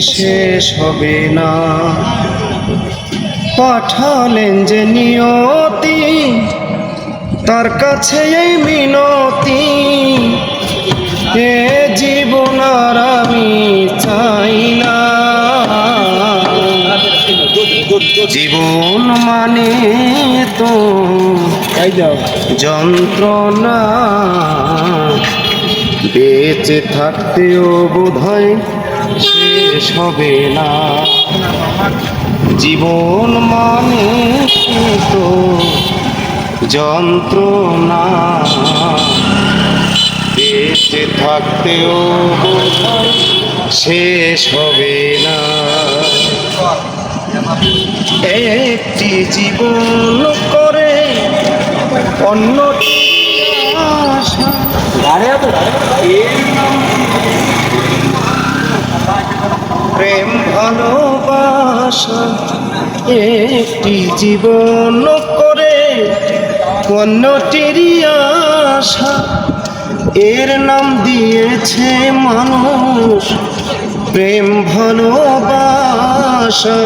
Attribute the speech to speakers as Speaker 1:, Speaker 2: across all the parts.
Speaker 1: শেষ হবে না। পাঠালেন যে নিয়তি, তার কাছে এই মিনতি। এ জীবন আর আমি চাই না। জীবন মানে তো যন্ত্রণা। বেঁচে থাকতেও বোধহয় শেষ হবে না। জীবন মানে তো? যন্ত্রণা। বেঁচে থাকতেও শেষ হবে না। একটি জীবন করে অন্যটি আশা এর নাম প্রেম, ভালোবাসা, একটি জীবন করে অন্যটিরই আশা। এর নাম দিয়েছে মানুষ, প্রেম, ভালোবাসা।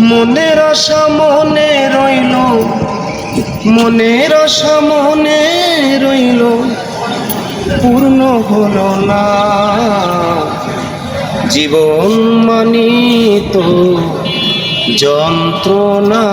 Speaker 1: মনের আশা মনে রইল, মনের আশা মনে রইল, পূর্ণ হলো না। জীবন মানিত যন্ত্রণা।